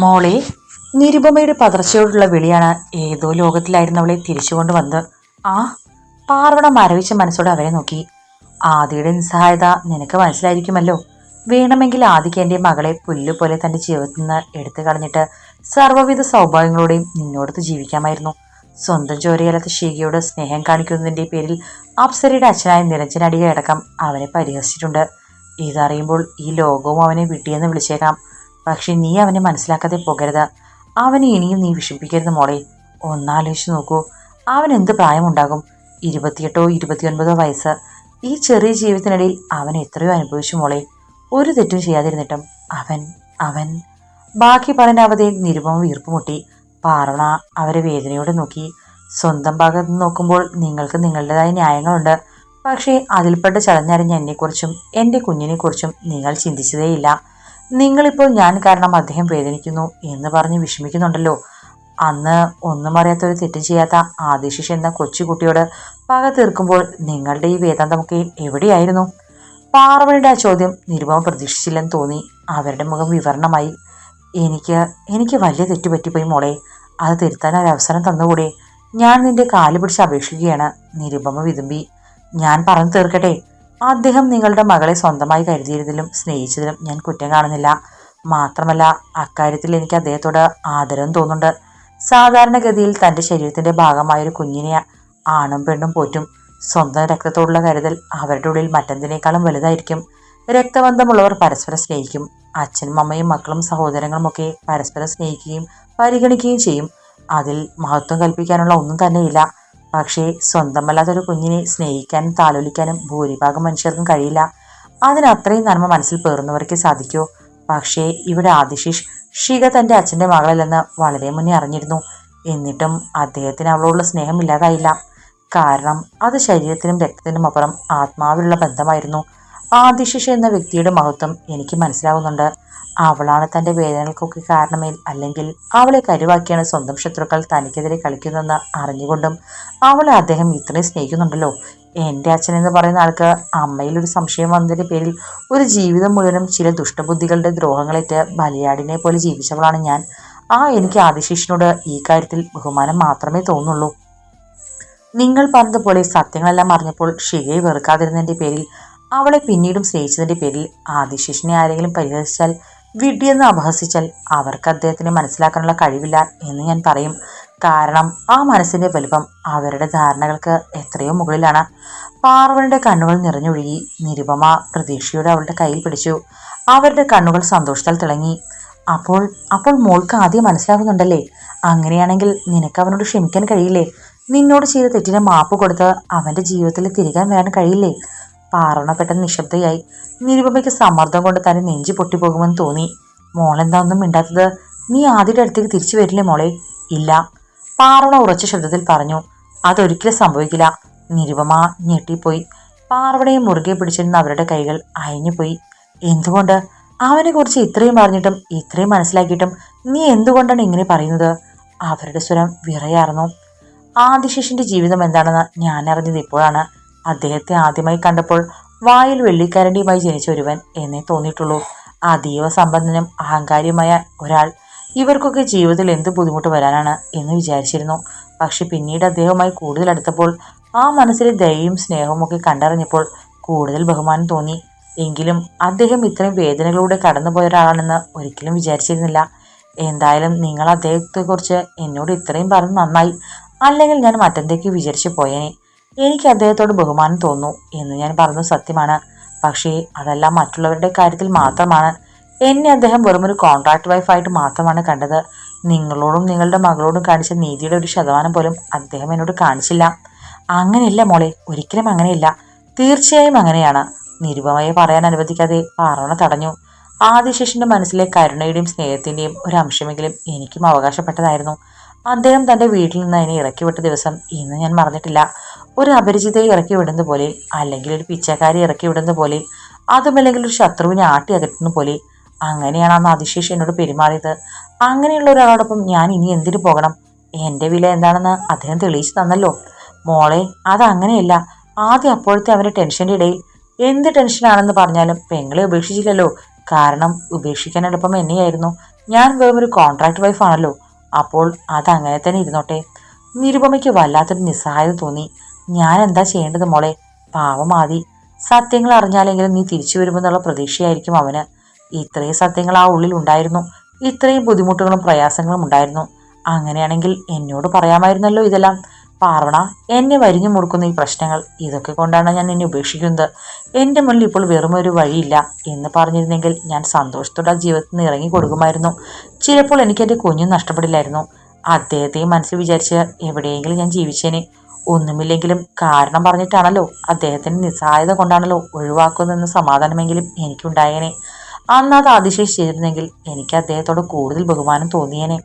മോളെ നിരുപമയുടെ പതർച്ചയോടുള്ള വിളിയാണ് ഏതോ ലോകത്തിലായിരുന്നു അവളെ തിരിച്ചുകൊണ്ട് വന്നത് ആ പാർവണ മരവിച്ച മനസ്സോടെ അവരെ നോക്കി. ആദിയുടെ നിസ്സഹായത നിനക്ക് മനസ്സിലായിരിക്കുമല്ലോ. വേണമെങ്കിൽ ആദിക്ക് എന്റെ മകളെ പുല്ലുപോലെ തന്റെ ജീവിതത്തിൽ നിന്ന് എടുത്തു കളഞ്ഞിട്ട് സർവവിധ സൗഭാഗ്യങ്ങളോടെയും നിന്നോടത്ത് ജീവിക്കാമായിരുന്നു. സ്വന്തം ചോരയല്ലാത്ത ഷീകയോട് സ്നേഹം കാണിക്കുന്നതിന്റെ പേരിൽ അപ്സരയുടെ അച്ഛനായ നിരഞ്ജനടിയടക്കം അവനെ പരിഹസിച്ചിട്ടുണ്ട്. ഇതറിയുമ്പോൾ ഈ ലോകവും അവനെ വിട്ടിയെന്ന് വിളിച്ചേക്കാം. പക്ഷെ നീ അവനെ മനസ്സിലാക്കാതെ പോകരുത്. അവനെ ഇനിയും നീ വിഷമിപ്പിക്കരുത് മോളെ. ഒന്നാലോചിച്ച് നോക്കൂ. അവൻ എന്ത് പ്രായമുണ്ടാകും? ഇരുപത്തിയെട്ടോ ഇരുപത്തിയൊൻപതോ വയസ്സ്. ഈ ചെറിയ ജീവിതത്തിനിടയിൽ അവൻ എത്രയോ അനുഭവിച്ചു മോളെ. ഒരു തെറ്റും ചെയ്യാതിരുന്നിട്ടും അവൻ അവൻ. ബാക്കി പറഞ്ഞാവതെ നിരുപമ വീർപ്പുമുട്ടി പാർവണ അവരെ വേദനയോടെ നോക്കി. സ്വന്തം ഭാഗത്ത് നോക്കുമ്പോൾ നിങ്ങൾക്ക് നിങ്ങളുടേതായ ന്യായങ്ങളുണ്ട്. പക്ഷേ അതിൽപ്പെട്ട ചടഞ്ഞറിഞ്ഞ എന്നെക്കുറിച്ചും എന്റെ കുഞ്ഞിനെക്കുറിച്ചും നിങ്ങൾ ചിന്തിച്ചതേയില്ല. നിങ്ങളിപ്പോൾ ഞാൻ കാരണം അദ്ദേഹം വേദനിക്കുന്നു എന്ന് പറഞ്ഞ് വിഷമിക്കുന്നുണ്ടല്ലോ. അന്ന് ഒന്നും അറിയാത്ത ഒരു തെറ്റും ചെയ്യാത്ത ആദിശിഷ് എന്ന കൊച്ചുകുട്ടിയോട് പക തീർക്കുമ്പോൾ നിങ്ങളുടെ ഈ വേദാന്തമൊക്കെ എവിടെയായിരുന്നു? പാർവണിയുടെ ആ ചോദ്യം നിരുപമ പ്രതീക്ഷിച്ചില്ലെന്ന് തോന്നി. അവരുടെ മുഖം വിവരണമായി. എനിക്ക് എനിക്ക് വലിയ തെറ്റ് പറ്റിപ്പോയി മോളെ. അത് തിരുത്താൻ ഒരു അവസരം തന്നുകൂടെ? ഞാൻ നിന്റെ കാൽ പിടിച്ച് അപേക്ഷിക്കുകയാണ്. നിരുപമ വിതുമ്പി. ഞാൻ പറഞ്ഞു തീർക്കട്ടെ. അദ്ദേഹം നിങ്ങളുടെ മകളെ സ്വന്തമായി കരുതിയതിലും സ്നേഹിച്ചതിലും ഞാൻ കുറ്റം കാണുന്നില്ല. മാത്രമല്ല അക്കാര്യത്തിൽ എനിക്ക് അദ്ദേഹത്തോട് ആദരവും തോന്നുന്നുണ്ട്. സാധാരണഗതിയിൽ തന്റെ ശരീരത്തിന്റെ ഭാഗമായ ഒരു കുഞ്ഞിനെ ആണും പെണ്ണും പോറ്റും സ്വന്തം രക്തത്തോടുള്ള കരുതൽ അവരുടെ ഉള്ളിൽ മറ്റെന്തിനേക്കാളും വലുതായിരിക്കും. രക്തബന്ധമുള്ളവർ പരസ്പരം സ്നേഹിക്കും. അച്ഛനും അമ്മയും മക്കളും സഹോദരങ്ങളും ഒക്കെ പരസ്പരം സ്നേഹിക്കുകയും പരിഗണിക്കുകയും ചെയ്യും. അതിൽ മഹത്വം കൽപ്പിക്കാനുള്ള ഒന്നും തന്നെയില്ല. പക്ഷേ സ്വന്തമല്ലാത്തൊരു കുഞ്ഞിനെ സ്നേഹിക്കാനും താലോലിക്കാനും ഭൂരിഭാഗം മനുഷ്യർക്കും കഴിയില്ല. അതിന് അത്രയും നന്മ മനസ്സിൽ പേറുന്നവർക്ക് സാധിക്കൂ. പക്ഷേ ഇവിടെ ആദിശിഷ് ഷിക തന്റെ അച്ഛന്റെ മകളല്ലെന്ന് വളരെ മുന്നേ അറിഞ്ഞിരുന്നു. എന്നിട്ടും അദ്ദേഹത്തിന് അവളോടുള്ള സ്നേഹം ഇല്ലാതായില്ല. കാരണം അത് ശരീരത്തിനും രക്തത്തിനും അപ്പുറം ആത്മാവിലുള്ള ബന്ധമായിരുന്നു. ആദിശിഷ എന്ന വ്യക്തിയുടെ മഹത്വം എനിക്ക് മനസ്സിലാവുന്നുണ്ട്. അവളാണ് തന്റെ വേദനകൾക്കൊക്കെ കാരണമേൽ അല്ലെങ്കിൽ അവളെ കരുവാക്കിയാണ് സ്വന്തം ശത്രുക്കൾ തനിക്കെതിരെ കളിക്കുന്നതെന്ന് അറിഞ്ഞുകൊണ്ടും അവളെ അദ്ദേഹം ഇത്രയും സ്നേഹിക്കുന്നുണ്ടല്ലോ. എന്റെ അച്ഛൻ എന്ന് പറയുന്ന ആൾക്ക് അമ്മയിൽ ഒരു സംശയം വന്നതിന്റെ പേരിൽ ഒരു ജീവിതം മുഴുവനും ചില ദുഷ്ടബുദ്ധികളുടെ ദ്രോഹങ്ങളേറ്റ് ബലിയാടിനെ പോലെ ജീവിച്ചവളാണ് ഞാൻ. ആ എനിക്ക് ആദിശിഷിനോട് ഈ കാര്യത്തിൽ ബഹുമാനം മാത്രമേ തോന്നുള്ളൂ. നിങ്ങൾ പറഞ്ഞതുപോലെ സത്യങ്ങളെല്ലാം അറിഞ്ഞപ്പോൾ ഷികയെ വെറുക്കാതിരുന്നതിന്റെ പേരിൽ അവളെ പിന്നീടും സ്നേഹിച്ചതിന്റെ പേരിൽ ആദിശിഷിനെ ആരെങ്കിലും പരിഹസിച്ചാൽ വിഡ്ഢിയെന്ന് അപഹസിച്ചാൽ അവർക്ക് അദ്ദേഹത്തിനെ മനസ്സിലാക്കാനുള്ള കഴിവില്ല എന്ന് ഞാൻ പറയും. കാരണം ആ മനസ്സിന്റെ വലുപ്പം അവരുടെ ധാരണകൾക്ക് എത്രയോ മുകളിലാണ്. പാർവണിയുടെ കണ്ണുകൾ നിറഞ്ഞൊഴുകി നിരുപമ പ്രതീക്ഷയോടെ അവളുടെ കയ്യിൽ പിടിച്ചു. അവരുടെ കണ്ണുകൾ സന്തോഷത്താൽ തിളങ്ങി. അപ്പോൾ അപ്പോൾ മോൾക്ക് ആദ്യം മനസ്സിലാകുന്നുണ്ടല്ലേ അങ്ങനെയാണെങ്കിൽ നിനക്ക് അവനോട് ക്ഷമിക്കാൻ കഴിയില്ലേ? നിന്നോട് ചെയ്ത തെറ്റിന് മാപ്പ് കൊടുത്ത് അവന്റെ ജീവിതത്തിൽ തിരികാൻ വരാൻ കഴിയില്ലേ? പാറണ പെട്ടെന്ന് നിശബ്ദയായി. നിരുപമയ്ക്ക് സമ്മർദ്ദം കൊണ്ട് തന്നെ നെഞ്ചു പൊട്ടിപ്പോകുമെന്ന് തോന്നി. മോളെന്താ ഒന്നും മിണ്ടാത്തത്? നീ ആദ്യയുടെ അടുത്തേക്ക് തിരിച്ചു വരില്ലേ മോളെ? ഇല്ല. പാറണ ഉറച്ച ശബ്ദത്തിൽ പറഞ്ഞു അതൊരിക്കലും സംഭവിക്കില്ല. നിരുപമ ഞെട്ടിപ്പോയി. പാർവണയെ മുറുകെ പിടിച്ചിരുന്ന അവരുടെ കൈകൾ അയഞ്ഞുപോയി. എന്തുകൊണ്ട്? അവനെ കുറിച്ച് ഇത്രയും പറഞ്ഞിട്ടും ഇത്രയും മനസ്സിലാക്കിയിട്ടും നീ എന്തുകൊണ്ടാണ് ഇങ്ങനെ പറയുന്നത്? അവരുടെ സ്വരം വിറയാർന്നു. ആദിശേഷിന്റെ ജീവിതം എന്താണെന്ന് ഞാൻ അറിഞ്ഞത് ഇപ്പോഴാണ്. അദ്ദേഹത്തെ ആദ്യമായി കണ്ടപ്പോൾ വായിൽ വെള്ളിക്കരണ്ടിയുമായി ജനിച്ച ഒരുവൻ എന്നേ തോന്നിയിട്ടുള്ളൂ. അതീവ സമ്പന്നനും അഹങ്കാരിയുമായ ഒരാൾ. ഇവർക്കൊക്കെ ജീവിതത്തിൽ എന്ത് ബുദ്ധിമുട്ട് വരാനാണ് എന്ന് വിചാരിച്ചിരുന്നു. പക്ഷെ പിന്നീട് അദ്ദേഹവുമായി കൂടുതൽ അടുത്തപ്പോൾ ആ മനസ്സിലെ ദയയും സ്നേഹവും ഒക്കെ കണ്ടറിഞ്ഞപ്പോൾ കൂടുതൽ ബഹുമാനം തോന്നി. എങ്കിലും അദ്ദേഹം ഇത്രയും വേദനകളിലൂടെ കടന്നുപോയ ഒരാളാണെന്ന് ഒരിക്കലും വിചാരിച്ചിരുന്നില്ല. എന്തായാലും നിങ്ങൾ അദ്ദേഹത്തെക്കുറിച്ച് എന്നോട് ഇത്രയും പറഞ്ഞ് നന്നായി. അല്ലെങ്കിൽ ഞാൻ മറ്റെന്തൊക്കെയോ വിചാരിച്ചു പോയേനെ. എനിക്ക് അദ്ദേഹത്തോട് ബഹുമാനം തോന്നുന്നു എന്ന് ഞാൻ പറഞ്ഞു സത്യമാണ്. പക്ഷേ അതെല്ലാം മറ്റുള്ളവരുടെ കാര്യത്തിൽ മാത്രമാണ്. എന്നെ അദ്ദേഹം വെറും ഒരു കോൺട്രാക്ട് വൈഫായിട്ട് മാത്രമാണ് കണ്ടത്. നിങ്ങളോടും നിങ്ങളുടെ മകളോടും കാണിച്ച നീതിയുടെ ഒരു ശതമാനം പോലും അദ്ദേഹം എന്നോട് കാണിച്ചില്ല. അങ്ങനെയല്ല മോളെ ഒരിക്കലും അങ്ങനെയില്ല. തീർച്ചയായും അങ്ങനെയാണ്. നിരുപമയെ പറയാൻ അനുവദിക്കാതെ പാറോണ തടഞ്ഞു. ആദിശേഷിന്റെ മനസ്സിലെ കരുണയുടെയും സ്നേഹത്തിന്റെയും ഒരു അംശമെങ്കിലും എനിക്കും അവകാശപ്പെട്ടതായിരുന്നു. അദ്ദേഹം തന്റെ വീട്ടിൽ നിന്ന് അതിനെ ഇറക്കിവിട്ട ദിവസം ഇന്ന് ഞാൻ മറന്നിട്ടില്ല. ഒരു അപരിചിതയെ ഇറക്കി വിടുന്ന പോലെ അല്ലെങ്കിൽ ഒരു പിച്ചക്കാരെ ഇറക്കി വിടുന്ന പോലെ അതുമല്ലെങ്കിൽ ഒരു ശത്രുവിനെ ആട്ടി അകറ്റുന്ന പോലെ അങ്ങനെയാണ് അന്ന് അതിശേഷി എന്നോട് പെരുമാറിയത്. അങ്ങനെയുള്ള ഒരാളോടൊപ്പം ഞാൻ ഇനി എന്തിനു പോകണം? എന്റെ വില എന്താണെന്ന് അദ്ദേഹം തെളിയിച്ചു തന്നല്ലോ. മോളെ അതങ്ങനെയല്ല ആദ്യം അപ്പോഴത്തെ അവന്റെ ടെൻഷന്റെ ഇടയിൽ. എന്ത് ടെൻഷനാണെന്ന് പറഞ്ഞാലും പെങ്ങളെ ഉപേക്ഷിച്ചില്ലല്ലോ. കാരണം ഉപേക്ഷിക്കാൻ എളുപ്പം എന്നെയായിരുന്നു. ഞാൻ വെറും ഒരു കോൺട്രാക്ട് വൈഫാണല്ലോ. അപ്പോൾ അതങ്ങനെ തന്നെ ഇരുന്നോട്ടെ. നിരുപമയ്ക്ക് വല്ലാത്തൊരു നിസ്സഹായത തോന്നി. ഞാൻ എന്താ ചെയ്യേണ്ടത് മോളെ? പാവമാതി സത്യങ്ങൾ അറിഞ്ഞാലെങ്കിലും നീ തിരിച്ചു വരുമെന്നുള്ള പ്രതീക്ഷയായിരിക്കും അവന്. ഇത്രയും സത്യങ്ങൾ ആ ഉള്ളിൽ ഉണ്ടായിരുന്നു. ഇത്രയും ബുദ്ധിമുട്ടുകളും പ്രയാസങ്ങളും ഉണ്ടായിരുന്നു. അങ്ങനെയാണെങ്കിൽ എന്നോട് പറയാമായിരുന്നല്ലോ ഇതെല്ലാം. പാർവണ എന്നെ വരിഞ്ഞു മുറുക്കുന്ന ഈ പ്രശ്നങ്ങൾ ഇതൊക്കെ കൊണ്ടാണ് ഞാൻ നിന്നെ ഉപേക്ഷിക്കുന്നത്. എന്റെ മുന്നിൽ ഇപ്പോൾ വെറും ഒരു വഴിയില്ല എന്ന് പറഞ്ഞിരുന്നെങ്കിൽ ഞാൻ സന്തോഷത്തോടെ ആ ജീവിതത്തിൽ നിന്ന് ഇറങ്ങി കൊടുക്കുമായിരുന്നു. ചിലപ്പോൾ എനിക്ക് എന്റെ കുഞ്ഞും നഷ്ടപ്പെടില്ലായിരുന്നു. അദ്ദേഹത്തെയും മനസ്സിൽ വിചാരിച്ച് എവിടെയെങ്കിലും ഞാൻ ജീവിച്ചേനെ. ഒന്നുമില്ലെങ്കിലും കാരണം പറഞ്ഞിട്ടാണല്ലോ അദ്ദേഹത്തിന്റെ നിസ്സഹായത കൊണ്ടാണല്ലോ ഒഴിവാക്കുന്നതെന്ന് സമാധാനമെങ്കിലും എനിക്കുണ്ടായേനെ. അന്ന് അത് അതിശയിച്ചിരുന്നെങ്കിൽ എനിക്ക് അദ്ദേഹത്തോട് കൂടുതൽ ബഹുമാനം തോന്നിയേനെ.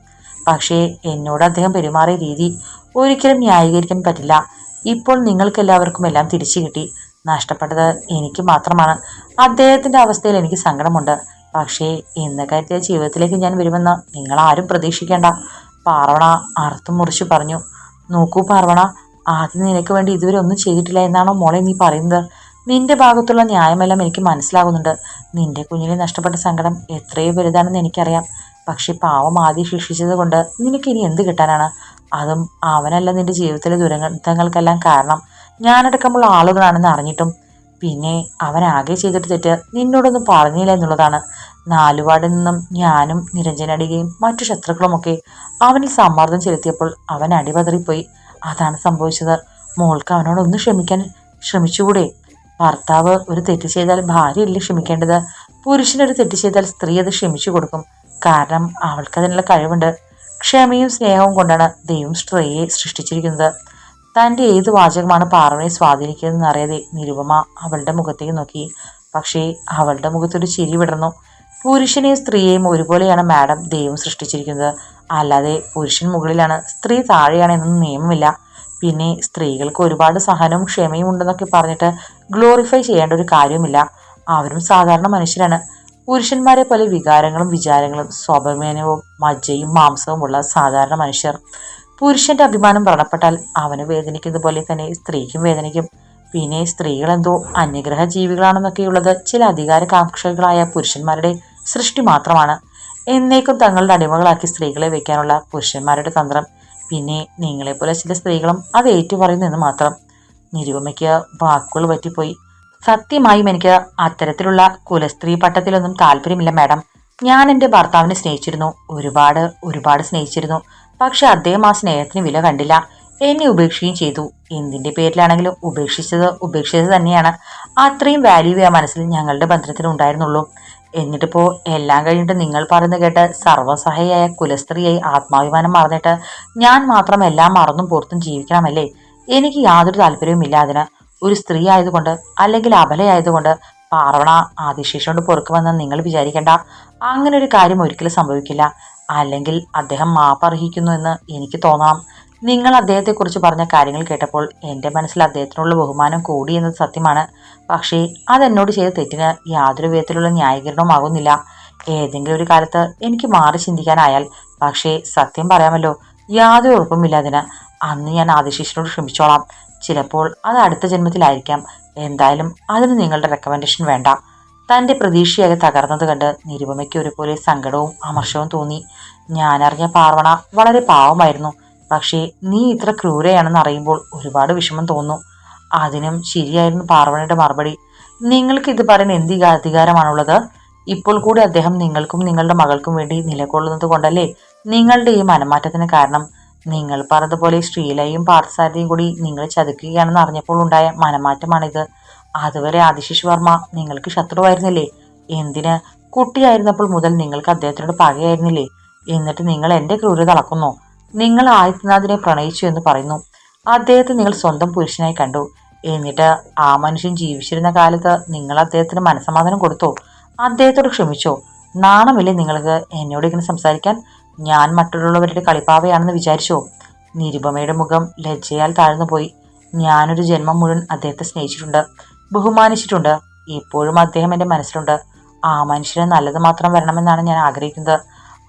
പക്ഷേ എന്നോട് അദ്ദേഹം പെരുമാറിയ രീതി ഒരിക്കലും ന്യായീകരിക്കാൻ പറ്റില്ല. ഇപ്പോൾ നിങ്ങൾക്കെല്ലാവർക്കും എല്ലാം തിരിച്ചു കിട്ടി. നഷ്ടപ്പെട്ടത് എനിക്ക് മാത്രമാണ്. അദ്ദേഹത്തിന്റെ അവസ്ഥയിൽ എനിക്ക് സങ്കടമുണ്ട്. പക്ഷേ ഇന്ന് കരുതിയ ജീവിതത്തിലേക്ക് ഞാൻ വരുമെന്ന് നിങ്ങൾ ആരും പ്രതീക്ഷിക്കേണ്ട. പാർവണ അർത്ഥം മുറിച്ചു പറഞ്ഞു. നോക്കൂ പാർവണ ആദ്യം നിനക്ക് വേണ്ടി ഇതുവരെ ഒന്നും ചെയ്തിട്ടില്ല എന്നാണോ മോളെ നീ പറയുന്നത്? നിന്റെ ഭാഗത്തുള്ള ന്യായമെല്ലാം എനിക്ക് മനസ്സിലാകുന്നുണ്ട് നിന്റെ കുഞ്ഞിനെ നഷ്ടപ്പെട്ട സങ്കടം എത്രയോ വലുതാണെന്ന് എനിക്കറിയാം. പക്ഷെ പാവം ആദ്യം ശിക്ഷിച്ചത് കൊണ്ട് നിനക്ക് ഇനി എന്ത് കിട്ടാനാണ്? അതും അവനല്ല നിന്റെ ജീവിതത്തിലെ ദുരന്തങ്ങൾക്കെല്ലാം കാരണം. ഞാനടക്കമുള്ള ആളുകളാണെന്ന് അറിഞ്ഞിട്ടും. പിന്നെ അവൻ ആകെ ചെയ്തിട്ട് തെറ്റ് നിന്നോടൊന്നും പറഞ്ഞില്ല എന്നുള്ളതാണ്. നാലുപാടിൽ നിന്നും ഞാനും നിരഞ്ജനടികയും മറ്റു ശത്രുക്കളുമൊക്കെ അവനിൽ സമ്മർദ്ദം ചെലുത്തിയപ്പോൾ അവൻ അടിപതറിപ്പോയി. അതാണ് സംഭവിച്ചത്. മോൾക്ക് അവനോടൊന്ന് ക്ഷമിക്കാൻ ശ്രമിച്ചുകൂടെ ഭർത്താവ് ഒരു തെറ്റ് ചെയ്താൽ ഭാര്യയല്ലേ ക്ഷമിക്കേണ്ടത്? പുരുഷനൊരു തെറ്റ് ചെയ്താൽ സ്ത്രീ അത് ക്ഷമിച്ചു കൊടുക്കും. കാരണം അവൾക്ക് അതിനുള്ള കഴിവുണ്ട്. ക്ഷമയും സ്നേഹവും കൊണ്ടാണ് ദൈവം സ്ത്രീയെ സൃഷ്ടിച്ചിരിക്കുന്നത്. തന്റെ ഏത് വാചകമാണ് പാർവണയെ സ്വാധീനിക്കുന്നതെന്ന് അറിയാതെ നിരുപമ അവളുടെ മുഖത്തേക്ക് നോക്കി. പക്ഷേ അവളുടെ മുഖത്തൊരു ചിരി വിടർന്നു. പുരുഷനെയും സ്ത്രീയെയും ഒരുപോലെയാണ് മാഡം ദൈവം സൃഷ്ടിച്ചിരിക്കുന്നത്. അല്ലാതെ പുരുഷൻ മുകളിലാണ് സ്ത്രീ താഴെയാണ് എന്നൊന്നും നിയമമില്ല. പിന്നെ സ്ത്രീകൾക്ക് ഒരുപാട് സഹനവും ക്ഷമയും ഉണ്ടെന്നൊക്കെ പറഞ്ഞിട്ട് ഗ്ലോറിഫൈ ചെയ്യേണ്ട ഒരു കാര്യവുമില്ല. അവരും സാധാരണ മനുഷ്യരാണ്. പുരുഷന്മാരെ പോലെ വികാരങ്ങളും വിചാരങ്ങളും സ്വാഭിമാനവും മജ്ജയും മാംസവും ഉള്ള സാധാരണ മനുഷ്യർ. പുരുഷന്റെ അഭിമാനം വ്രണപ്പെട്ടാൽ അവന് വേദനിക്കുന്ന പോലെ തന്നെ സ്ത്രീക്കും വേദനിക്കും. പിന്നെ സ്ത്രീകൾ എന്തോ അന്യഗ്രഹ ജീവികളാണെന്നൊക്കെയുള്ളത് ചില അധികാരകാംക്ഷകളായ പുരുഷന്മാരുടെ സൃഷ്ടി മാത്രമാണ്. എന്നേക്കും തങ്ങളുടെ അടിമകളാക്കി സ്ത്രീകളെ വെക്കാനുള്ള പുരുഷന്മാരുടെ തന്ത്രം. പിന്നെ നിങ്ങളെപ്പോലെ ചില സ്ത്രീകളും അത് ഏറ്റുപറയുന്നു എന്ന് മാത്രം. നിരുപമയ്ക്ക് വാക്കുകൾ പറ്റിപ്പോയി. സത്യമായും എനിക്ക് അത്തരത്തിലുള്ള കുലസ്ത്രീ പട്ടത്തിലൊന്നും താല്പര്യമില്ല മാഡം. ഞാൻ എന്റെ ഭർത്താവിനെ സ്നേഹിച്ചിരുന്നു. ഒരുപാട് ഒരുപാട് സ്നേഹിച്ചിരുന്നു. പക്ഷെ അദ്ദേഹം ആ സ്നേഹത്തിന് വില കണ്ടില്ല. എന്നെ ഉപേക്ഷിക്കുകയും ചെയ്തു. എന്തിന്റെ പേരിലാണെങ്കിലും ഉപേക്ഷിച്ചത് ഉപേക്ഷിച്ചത് തന്നെയാണ്. അത്രയും വാല്യൂ ആ മനസ്സിൽ ഞങ്ങളുടെ ബന്ധത്തിന് എന്നിട്ടിപ്പോ എല്ലാം കഴിഞ്ഞിട്ട് നിങ്ങൾ പറയുന്ന കേട്ട് സർവസഹായിയായ കുലസ്ത്രീയായി ആത്മാഭിമാനം മറന്നിട്ട് ഞാൻ മാത്രം എല്ലാം മറന്നും പുറത്തും ജീവിക്കണമല്ലേ? എനിക്ക് യാതൊരു താല്പര്യവുമില്ല അതിന്. ഒരു സ്ത്രീ ആയതുകൊണ്ട് അല്ലെങ്കിൽ അബലയായതുകൊണ്ട് പാർവണ ആദിശേഷോട് പൊറുക്കുമെന്ന് നിങ്ങൾ വിചാരിക്കേണ്ട. അങ്ങനെ ഒരു കാര്യം ഒരിക്കലും സംഭവിക്കില്ല. അല്ലെങ്കിൽ അദ്ദേഹം മാപ്പർഹിക്കുന്നു എന്ന് എനിക്ക് തോന്നണം. നിങ്ങൾ അദ്ദേഹത്തെക്കുറിച്ച് പറഞ്ഞ കാര്യങ്ങൾ കേട്ടപ്പോൾ എന്റെ മനസ്സിൽ അദ്ദേഹത്തിനുള്ള ബഹുമാനം കൂടി എന്നത് സത്യമാണ്. പക്ഷേ അതെന്നോട് ചെയ്ത തെറ്റിന് യാതൊരു വിധത്തിലുള്ള ന്യായീകരണമാകുന്നില്ല ഏതെങ്കിലും ഒരു കാലത്ത് എനിക്ക് മാറി ചിന്തിക്കാനായാൽ പക്ഷേ സത്യം പറയാമല്ലോ യാതൊരു ഉറപ്പുമില്ല അതിന്. അന്ന് ഞാൻ ആദിശേഷനോട് ക്ഷമിച്ചോളാം. ചിലപ്പോൾ അത് അടുത്ത ജന്മത്തിലായിരിക്കാം. എന്തായാലും അതിന് നിങ്ങളുടെ റെക്കമെൻഡേഷൻ വേണ്ട. തന്റെ പ്രതീക്ഷയാകെ തകർന്നത് കണ്ട് നിരുപമയ്ക്ക് ഒരുപോലെ സങ്കടവും അമർഷവും തോന്നി. ഞാനറിഞ്ഞ പാർവണ വളരെ പാവമായിരുന്നു. പക്ഷേ നീ ഇത്ര ക്രൂരയാണെന്ന് അറിയുമ്പോൾ ഒരുപാട് വിഷമം തോന്നുന്നു അതിനും ശരിയായിരുന്നു പാർവണയുടെ മറുപടി. നിങ്ങൾക്ക് ഇത് പറയാൻ എന്ത് അധികാരമാണുള്ളത്? ഇപ്പോൾ കൂടി അദ്ദേഹം നിങ്ങൾക്കും നിങ്ങളുടെ മകൾക്കും വേണ്ടി നിലകൊള്ളുന്നത് കൊണ്ടല്ലേ നിങ്ങളുടെ ഈ മനമാറ്റത്തിന് കാരണം? നിങ്ങൾ പറഞ്ഞതുപോലെ ശ്രീലയും പാർത്ഥസാരഥിയും കൂടി നിങ്ങൾ ചതുക്കുകയാണെന്ന് അറിഞ്ഞപ്പോൾ ഉണ്ടായ മനമാറ്റമാണിത്. അതുവരെ ആദിശിഷ് വർമ്മ നിങ്ങൾക്ക് ശത്രുവായിരുന്നില്ലേ? എന്തിന്? കുട്ടിയായിരുന്നപ്പോൾ മുതൽ നിങ്ങൾക്ക് അദ്ദേഹത്തിനോട് പകയായിരുന്നില്ലേ? എന്നിട്ട് നിങ്ങൾ എന്റെ ക്രൂരത അളക്കുന്നു. നിങ്ങൾ ആദിത്യനാഥിനെ പ്രണയിച്ചു എന്ന് പറയുന്നു. അദ്ദേഹത്തെ നിങ്ങൾ സ്വന്തം പുരുഷനായി കണ്ടു. എന്നിട്ട് ആ മനുഷ്യൻ ജീവിച്ചിരുന്ന കാലത്ത് നിങ്ങൾ അദ്ദേഹത്തിന് മനസമാധാനം കൊടുത്തോ? അദ്ദേഹത്തോട് ക്ഷമിച്ചോ? നാണമില്ലേ നിങ്ങൾക്ക് എന്നോട് ഇങ്ങനെ സംസാരിക്കാൻ? ഞാൻ മറ്റുള്ളവരുടെ കളിപ്പാവയാണെന്ന് വിചാരിച്ചോ? നിരുപമയുടെ മുഖം ലജ്ജയാൽ താഴ്ന്നു പോയി. ഞാനൊരു ജന്മം മുഴുവൻ അദ്ദേഹത്തെ സ്നേഹിച്ചിട്ടുണ്ട് ബഹുമാനിച്ചിട്ടുണ്ട്. ഇപ്പോഴും അദ്ദേഹം എന്റെ മനസ്സിലുണ്ട്. ആ മനുഷ്യന് നല്ലത് മാത്രം വരണമെന്നാണ് ഞാൻ ആഗ്രഹിക്കുന്നത്.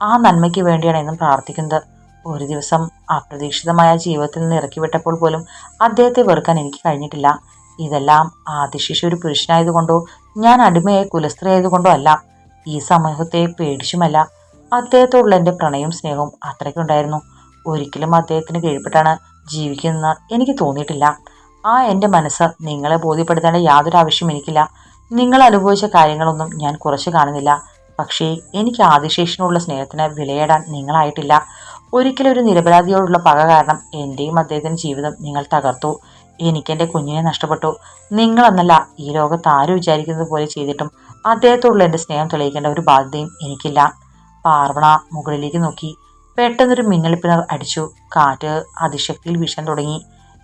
ആ നന്മയ്ക്ക് വേണ്ടിയാണ് എന്നും പ്രാർത്ഥിക്കുന്നത്. ഒരു ദിവസം അപ്രതീക്ഷിതമായ ജീവിതത്തിൽ നിന്ന് ഇറക്കിവിട്ടപ്പോൾ പോലും അദ്ദേഹത്തെ വെറുക്കാൻ എനിക്ക് കഴിഞ്ഞിട്ടില്ല. ഇതെല്ലാം ആദിശേഷി ഒരു പുരുഷനായതുകൊണ്ടോ ഞാൻ അടിമയായ കുലസ്ത്രീയായതുകൊണ്ടോ അല്ല. ഈ സമൂഹത്തെ പേടിച്ചുമല്ല. അദ്ദേഹത്തോടുള്ള എന്റെ പ്രണയവും സ്നേഹവും അത്രയ്ക്കുണ്ടായിരുന്നു ഒരിക്കലും അദ്ദേഹത്തിന് കീഴ്പ്പെട്ടാണ് ജീവിക്കുന്നതെന്ന് എനിക്ക് തോന്നിയിട്ടില്ല. ആ എന്റെ മനസ്സ് നിങ്ങളെ ബോധ്യപ്പെടുത്തേണ്ട യാതൊരു ആവശ്യവും എനിക്കില്ല. നിങ്ങൾ അനുഭവിച്ച കാര്യങ്ങളൊന്നും ഞാൻ കുറച്ച് കാണുന്നില്ല. പക്ഷേ എനിക്ക് ആദിശേഷിനോടുള്ള സ്നേഹത്തിന് വിലയിടാൻ നിങ്ങളായിട്ടില്ല. ഒരിക്കലും ഒരു നിരപരാധിയോടുള്ള പക കാരണം എന്റെയും അദ്ദേഹത്തിന്റെ ജീവിതം നിങ്ങൾ തകർത്തു. എനിക്ക് എനിക്കെന്റെ കുഞ്ഞിനെ നഷ്ടപ്പെട്ടു. നിങ്ങൾ എന്നല്ല ഈ ലോകത്ത് ആരും വിചാരിക്കുന്നത് പോലെ ചെയ്തിട്ടും അദ്ദേഹത്തോടുള്ള എന്റെ സ്നേഹം തെളിയിക്കേണ്ട ഒരു ബാധ്യതയും എനിക്കില്ല. പാർവണ മുകളിലേക്ക് നോക്കി. പെട്ടെന്നൊരു മിന്നൽപ്പിണർ അടിച്ചു. കാറ്റ് അതിശക്തിയിൽ വീശാൻ തുടങ്ങി.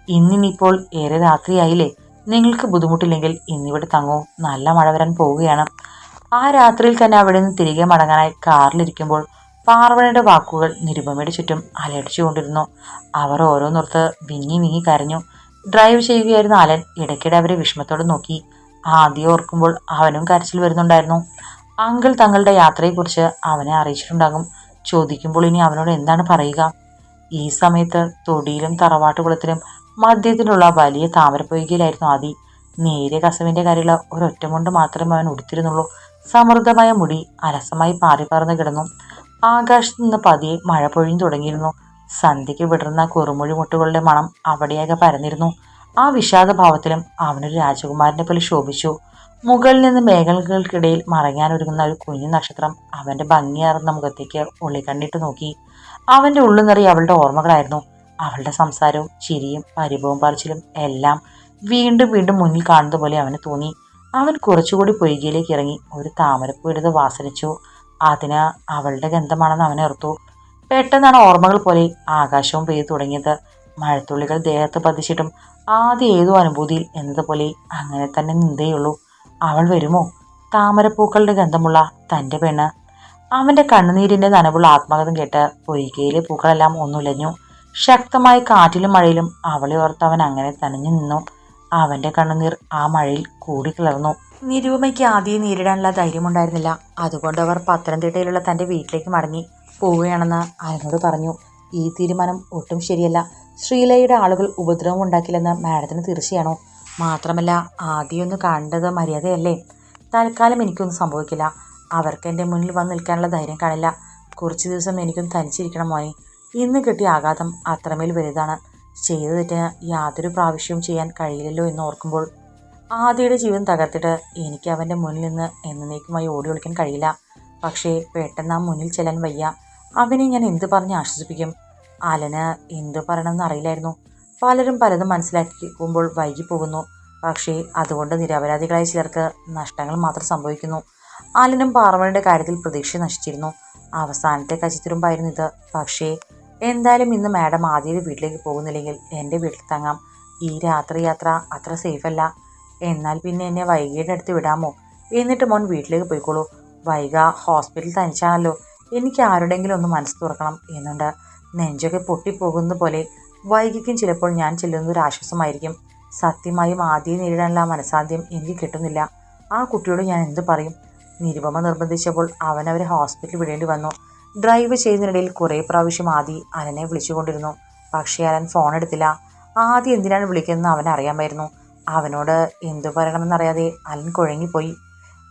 ഇന്നിനിപ്പോൾ ഏറെ രാത്രിയായില്ലേ? നിങ്ങൾക്ക് ബുദ്ധിമുട്ടില്ലെങ്കിൽ ഇന്നിവിടെ തങ്ങൂ. നല്ല മഴ വരാൻ പോവുകയാണ്. ആ രാത്രിയിൽ തന്നെ അവിടെ നിന്ന് തിരികെ മടങ്ങാനായി കാറിലിരിക്കുമ്പോൾ പാർവണയുടെ വാക്കുകൾ നിരുപമയുടെ ചുറ്റും അലടിച്ചുകൊണ്ടിരുന്നു അവർ ഓരോന്നോർത്ത് വിങ്ങി വിങ്ങി കരഞ്ഞു. ഡ്രൈവ് ചെയ്യുകയായിരുന്ന അലൻ ഇടയ്ക്കിടെ അവരെ വിഷമത്തോടെ നോക്കി. ആദ്യം ഓർക്കുമ്പോൾ അവനും കരച്ചിൽ വരുന്നുണ്ടായിരുന്നു. അങ്കിൾ തങ്ങളുടെ യാത്രയെക്കുറിച്ച് അവനെ അറിയിച്ചിട്ടുണ്ടാകും. ചോദിക്കുമ്പോൾ ഇനി അവനോട് എന്താണ് പറയുക? ഈ സമയത്ത് തൊടിയിലും തറവാട്ടുകുളത്തിലും മദ്യത്തിലുള്ള വലിയ താമരപ്പൊയ്കയിലായിരുന്നു ആദി. നേരിയ കസവിന്റെ കരയുള്ള ഒരൊറ്റമുണ്ട് മാത്രമേ അവൻ ഉടുത്തിരുന്നുള്ളൂ. സമൃദ്ധമായ മുടി അലസമായി പാറി പറന്ന് കിടന്നു. ആകാശത്ത് നിന്ന് പതിയെ മഴ പൊഴിഞ്ഞു തുടങ്ങിയിരുന്നു. സന്ധ്യയ്ക്ക് വിടർന്ന കുറുമൊഴി മുട്ടുകളുടെ മണം അവിടെയൊക്കെ പരന്നിരുന്നു. ആ വിഷാദഭാവത്തിലും അവനൊരു രാജകുമാരനെ പോലെ ശോഭിച്ചു. മുകളിൽ നിന്ന് മേഘങ്ങൾക്കിടയിൽ മറങ്ങാനൊരുങ്ങുന്ന ഒരു കുഞ്ഞു നക്ഷത്രം അവന്റെ ഭംഗിയാർന്ന മുഖത്തേക്ക് ഉള്ളിക്കണ്ണിട്ട് നോക്കി. അവന്റെ ഉള്ളു നിറയെ അവളുടെ ഓർമ്മകളായിരുന്നു. അവളുടെ സംസാരവും ചിരിയും പരിഭവം പറിച്ചിലും എല്ലാം വീണ്ടും വീണ്ടും മുന്നിൽ കാണുന്നത് പോലെ അവന് തോന്നി. അവൻ കുറച്ചുകൂടി പൊയ്കയിലേക്ക് ഇറങ്ങി ഒരു താമരപ്പൂ എടുത്ത് വാസനിച്ചു. അതിന് അവളുടെ ഗന്ധമാണെന്ന് അവൻ ഓർത്തു. പെട്ടെന്നാണ് ഓർമ്മകൾ പോലെ ആകാശവും പെയ്തു തുടങ്ങിയത്. മഴത്തുള്ളികൾ ദേഹത്ത് പതിച്ചിട്ടും ആദ്യ ഏതോ അനുഭൂതിയിൽ എന്നതുപോലെ അങ്ങനെ തന്നെ നിന്തേയുള്ളൂ അവൾ വരുമോ? താമരപ്പൂക്കളുടെ ഗന്ധമുള്ള തന്റെ പെണ്ണ്. അവന്റെ കണ്ണുനീരിന്റെ നനവുള്ള ആത്മകഥം കേട്ട് പൊയ്കയിലെ പൂക്കളെല്ലാം ഒന്നുലഞ്ഞു. ശക്തമായ കാറ്റിലും മഴയിലും അവളെ ഓർത്ത് അവൻ അങ്ങനെ തനഞ്ഞു നിന്നു. അവന്റെ കണ്ണുനീർ ആ മഴയിൽ കൂടിക്കിളർന്നു. നിരൂപയ്ക്ക് ആദ്യം നേരിടാനുള്ള ധൈര്യമുണ്ടായിരുന്നില്ല. അതുകൊണ്ട് അവർ പത്തനംതിട്ടയിലുള്ള തന്റെ വീട്ടിലേക്ക് മടങ്ങി പോവുകയാണെന്ന് അയാളോട് പറഞ്ഞു. ഈ തീരുമാനം ഒട്ടും ശരിയല്ല. ശ്രീലയുടെ ആളുകൾ ഉപദ്രവം ഉണ്ടാക്കില്ലെന്ന് മാഡത്തിന് തീർച്ചയാണോ മാത്രമല്ല ആദ്യമൊന്ന് കണ്ടത് മര്യാദയല്ലേ? തൽക്കാലം എനിക്കൊന്നും സംഭവിക്കില്ല. അവർക്ക് എന്റെ മുന്നിൽ വന്ന് നിൽക്കാനുള്ള ധൈര്യം കാണില്ല. കുറച്ച് ദിവസം എനിക്കും തനിച്ചിരിക്കണം മോനെ. ഇന്ന് കിട്ടിയ ആഘാതം അത്രമേൽ വലുതാണ്. ചെയ്തു തെറ്റിന് യാതൊരു പ്രാവശ്യവും ചെയ്യാൻ കഴിയില്ലല്ലോ എന്ന് ഓർക്കുമ്പോൾ ആദിയുടെ ജീവൻ തകർത്തിട്ട് എനിക്ക് അവന്റെ മുന്നിൽ നിന്ന് എന്നേക്കുമായി ഓടി ഒളിക്കാൻ കഴിയില്ല. പക്ഷേ പെട്ടെന്ന് ആ മുന്നിൽ ചെല്ലാൻ വയ്യ. അവനെ ഞാൻ എന്ത് പറഞ്ഞ് ആശ്വസിപ്പിക്കും? അലന് എന്ത് പറയണമെന്ന് അറിയില്ലായിരുന്നു. പലരും പലതും മനസ്സിലാക്കിക്കുമ്പോൾ വൈകി പോകുന്നു. പക്ഷേ അതുകൊണ്ട് നിരപരാധികളായ ചിലർക്ക് നഷ്ടങ്ങൾ മാത്രം സംഭവിക്കുന്നു. അലനും പാർവണയുടെ കാര്യത്തിൽ പ്രതീക്ഷ നശിച്ചിരുന്നു. അവസാനത്തെ കച്ചിത്തുരുമ്പായിരുന്നു ഇത്. പക്ഷേ എന്തായാലും ഇന്ന് മാഡം ആദ്യയുടെ വീട്ടിലേക്ക് പോകുന്നില്ലെങ്കിൽ എന്റെ വീട്ടിൽ തങ്ങാം. ഈ രാത്രി യാത്ര അത്ര സേഫല്ല എന്നാൽ പിന്നെ എന്നെ വൈകിയുടെ അടുത്ത് വിടാമോ? എന്നിട്ട് മോൻ വീട്ടിലേക്ക് പോയിക്കോളൂ. വൈക ഹോസ്പിറ്റലിൽ തനിച്ചാണല്ലോ. എനിക്ക് ആരുടെങ്കിലും ഒന്ന് മനസ്സ് തുറക്കണം എന്നുണ്ട്. നെഞ്ചൊക്കെ പൊട്ടിപ്പോകുന്ന പോലെ വൈകിക്കും ചിലപ്പോൾ ഞാൻ ചെല്ലുന്ന ഒരു ആശ്വാസമായിരിക്കും. സത്യമായും ആദ്യം നേരിടാനുള്ള ആ മനസാദ്യം എനിക്ക് കിട്ടുന്നില്ല. ആ കുട്ടിയോട് ഞാൻ എന്ത് പറയും? നിരുപമ നിർബന്ധിച്ചപ്പോൾ അവൻ അവരെ ഹോസ്പിറ്റലിൽ വിടേണ്ടി വന്നു. ഡ്രൈവ് ചെയ്യുന്നതിനിടയിൽ കുറേ പ്രാവശ്യം ആദി അലനെ വിളിച്ചുകൊണ്ടിരുന്നു. പക്ഷേ അലൻ ഫോൺ എടുത്തില്ല. ആദ്യം എന്തിനാണ് വിളിക്കുന്നതെന്ന് അവൻ അറിയാമായിരുന്നു. അവനോട് എന്തു പറയണമെന്നറിയാതെ അലൻ കുഴങ്ങിപ്പോയി.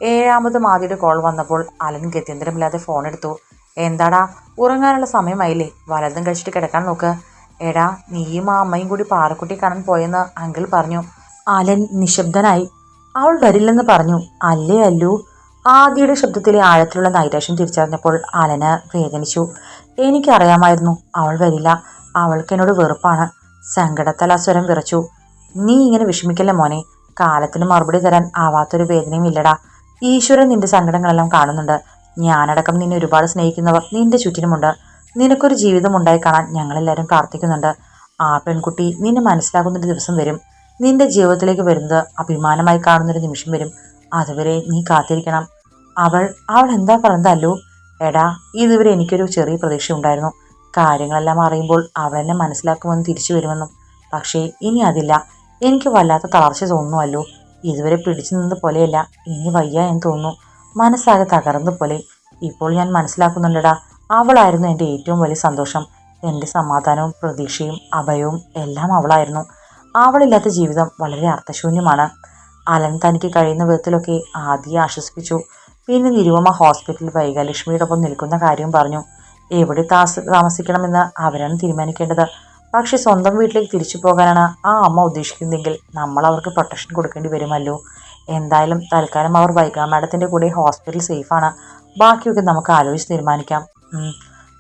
ഏഴാമത് മാതിയുടെ കോൾ വന്നപ്പോൾ അലൻ ഗത്യന്തരമില്ലാതെ ഫോൺ എടുത്തു. എന്താടാ ഉറങ്ങാനുള്ള സമയമായില്ലേ? വലതും കഴിച്ചിട്ട് കിടക്കാൻ നോക്ക്. എടാ നീയും ആ അമ്മയും കൂടി പാറക്കുട്ടി കാണാൻ പോയെന്ന് അങ്കിൾ പറഞ്ഞു. അലൻ നിശബ്ദനായി. അവൾ വരില്ലെന്ന് പറഞ്ഞു. അല്ലേ അല്ലു? ആദിയുടെ ശബ്ദത്തിലെ ആഴത്തിലുള്ള നൈരാശ്യം തിരിച്ചറിഞ്ഞപ്പോൾ അലന് വേദനിച്ചു. എനിക്കറിയാമായിരുന്നു അവൾ വരില്ല. അവൾക്ക് എന്നോട് വെറുപ്പാണ്. സങ്കടത്താൽ ആ സ്വരം വിറച്ചു. നീ ഇങ്ങനെ വിഷമിക്കല്ല മോനെ? കാലത്തിന് മറുപടി തരാൻ ആവാത്തൊരു വേദനയും ഇല്ലടാ. ഈശ്വരൻ നിന്റെ സങ്കടങ്ങളെല്ലാം കാണുന്നുണ്ട്. ഞാനടക്കം നിന്നെ ഒരുപാട് സ്നേഹിക്കുന്നവർ നിന്റെ ചുറ്റിനുമുണ്ട്. നിനക്കൊരു ജീവിതം ഉണ്ടായി കാണാൻ ഞങ്ങളെല്ലാവരും പ്രാർത്ഥിക്കുന്നുണ്ട്. ആ പെൺകുട്ടി നിന്നെ മനസ്സിലാക്കുന്നൊരു ദിവസം വരും. നിന്റെ ജീവിതത്തിലേക്ക് വരുന്നത് അഭിമാനമായി കാണുന്നൊരു നിമിഷം വരും. അതുവരെ നീ കാത്തിരിക്കണം. അവൾ അവൾ എന്താ പറഞ്ഞതല്ലോ എടാ ഇതുവരെ എനിക്കൊരു ചെറിയ പ്രതീക്ഷ ഉണ്ടായിരുന്നു. കാര്യങ്ങളെല്ലാം അറിയുമ്പോൾ അവൾ എന്നെ മനസ്സിലാക്കുമെന്ന് തിരിച്ചു വരുമെന്നും. പക്ഷേ ഇനി അതില്ല. എനിക്ക് വല്ലാത്ത തളർച്ച തോന്നുമല്ലോ ഇതുവരെ പിടിച്ചു നിന്നത് പോലെയല്ല. ഇനി വയ്യ എന്ന് തോന്നുന്നു. മനസ്സാകെ തകർന്നു പോലെ. ഇപ്പോൾ ഞാൻ മനസ്സിലാക്കുന്നുണ്ടടാ. അവളായിരുന്നു എന്റെ ഏറ്റവും വലിയ സന്തോഷം. എന്റെ സമാധാനവും പ്രതീക്ഷയും അഭയവും എല്ലാം അവളായിരുന്നു. അവളില്ലാത്ത ജീവിതം വളരെ അർത്ഥശൂന്യമാണ്. അലൻ തനിക്ക് കഴിയുന്ന വിധത്തിലൊക്കെ ആദ്യം ആശ്വസിപ്പിച്ചു. പിന്നെ നിരുവമ്മ ഹോസ്പിറ്റലിൽ വൈകാലക്ഷ്മിയോടൊപ്പം നിൽക്കുന്ന കാര്യം പറഞ്ഞു. എവിടെ താമസിക്കണമെന്ന് അവരാണ് തീരുമാനിക്കേണ്ടത്? പക്ഷെ സ്വന്തം വീട്ടിലേക്ക് തിരിച്ചു പോകാനാണ് ആ അമ്മ ഉദ്ദേശിക്കുന്നതെങ്കിൽ നമ്മൾ അവർക്ക് പ്രൊട്ടക്ഷൻ കൊടുക്കേണ്ടി വരുമല്ലോ. എന്തായാലും തൽക്കാലം അവർ വൈകാ മാഡത്തിന്റെ കൂടെ ഹോസ്പിറ്റൽ സേഫാണ് ബാക്കിയൊക്കെ നമുക്ക് ആലോചിച്ച് തീരുമാനിക്കാം.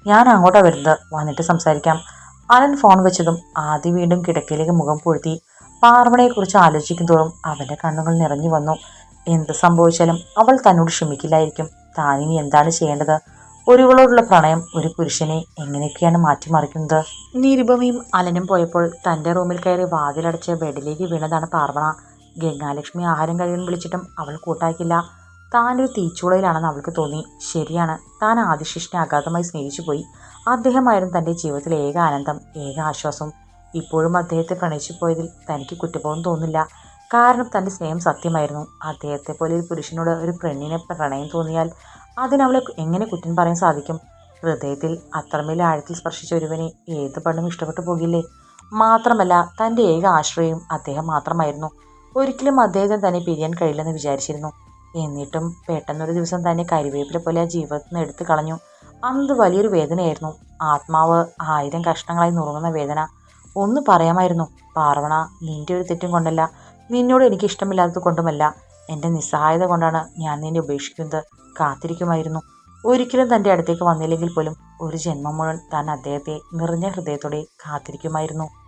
ഞാൻ അങ്ങോട്ടാണ് വരുന്നത്. വന്നിട്ട് സംസാരിക്കാം. അനൻ ഫോൺ വെച്ചതും ആദ്യം വീണ്ടും കിടക്കയിലേക്ക് മുഖം പൊഴുത്തി പാർവണയെക്കുറിച്ച് ആലോചിക്കും തോറും അവന്റെ കണ്ണുകൾ നിറഞ്ഞു വന്നു. എന്ത് സംഭവിച്ചാലും അവൾ തന്നോട് ക്ഷമിക്കില്ലായിരിക്കും. താനിനി എന്താണ് ചെയ്യേണ്ടത്? ഒരുവളോടുള്ള പ്രണയം ഒരു പുരുഷനെ എങ്ങനെയൊക്കെയാണ് മാറ്റിമറിക്കുന്നത്? നിരുപമയും അലനും പോയപ്പോൾ തന്റെ റൂമിൽ കയറി വാതിലടച്ച് ബെഡിലേക്ക് വീണതാണ് പാർവണ. ഗംഗാലക്ഷ്മി ആഹാരം കഴിയാൻ വിളിച്ചിട്ടും അവൾ കൂട്ടാക്കില്ല താനൊരു തീച്ചുളയിലാണെന്ന് അവൾക്ക് തോന്നി. ശരിയാണ് താൻ ആദിശിഷിനെ അഗാധമായി സ്നേഹിച്ചു പോയി. അദ്ദേഹമായിരുന്നു തന്റെ ജീവിതത്തിലെ ഏക ആനന്ദം ഏക ആശ്വാസം. ഇപ്പോഴും അദ്ദേഹത്തെ പ്രണയിച്ചു പോയതിൽ തനിക്ക് കുറ്റബോധം തോന്നില്ല കാരണം തന്റെ സ്നേഹം സത്യമായിരുന്നു. അദ്ദേഹത്തെ പോലെ ഒരു പുരുഷനോട് ഒരു പെണ്ണിനെ പ്രണയം തോന്നിയാൽ അതിനവളെ എങ്ങനെ കുറ്റം പറയാൻ സാധിക്കും? ഹൃദയത്തിൽ അത്രമേൽ ആഴത്തിൽ സ്പർശിച്ച ഒരുവനെ ഏത് പെണ്ണും ഇഷ്ടപ്പെട്ടു പോകില്ലേ? മാത്രമല്ല തന്റെ ഏക ആശ്രയം അദ്ദേഹം മാത്രമായിരുന്നു. ഒരിക്കലും അദ്ദേഹത്തിന് തന്നെ പിരിയാൻ കഴിയില്ലെന്ന് വിചാരിച്ചിരുന്നു. എന്നിട്ടും പെട്ടെന്നൊരു ദിവസം തന്നെ കരിവേപ്പിലെ പോലെ ആ ജീവിതത്തിൽ നിന്ന് എടുത്തു കളഞ്ഞു. അന്നത് വലിയൊരു വേദനയായിരുന്നു. ആത്മാവ് ആയിരം കഷ്ണങ്ങളായി നുറുങ്ങുന്ന വേദന. ഒന്ന് പറയാമായിരുന്നു പാർവണ നിന്റെ ഒരു തെറ്റും കൊണ്ടല്ല. നിന്നോട് എനിക്ക് ഇഷ്ടമില്ലാത്തത് കൊണ്ടുമല്ല. എന്റെ നിസ്സഹായത കൊണ്ടാണ് ഞാൻ നിന്നെ ഉപേക്ഷിക്കുന്നത്. കാത്തിരിക്കുമായിരുന്നു. ഒരിക്കലും തന്റെ അടുത്തേക്ക് വന്നില്ലെങ്കിൽ പോലും ഒരു ജന്മം മുഴുവൻ താൻ അദ്ദേഹത്തെ നിറഞ്ഞ ഹൃദയത്തോടെ കാത്തിരിക്കുമായിരുന്നു.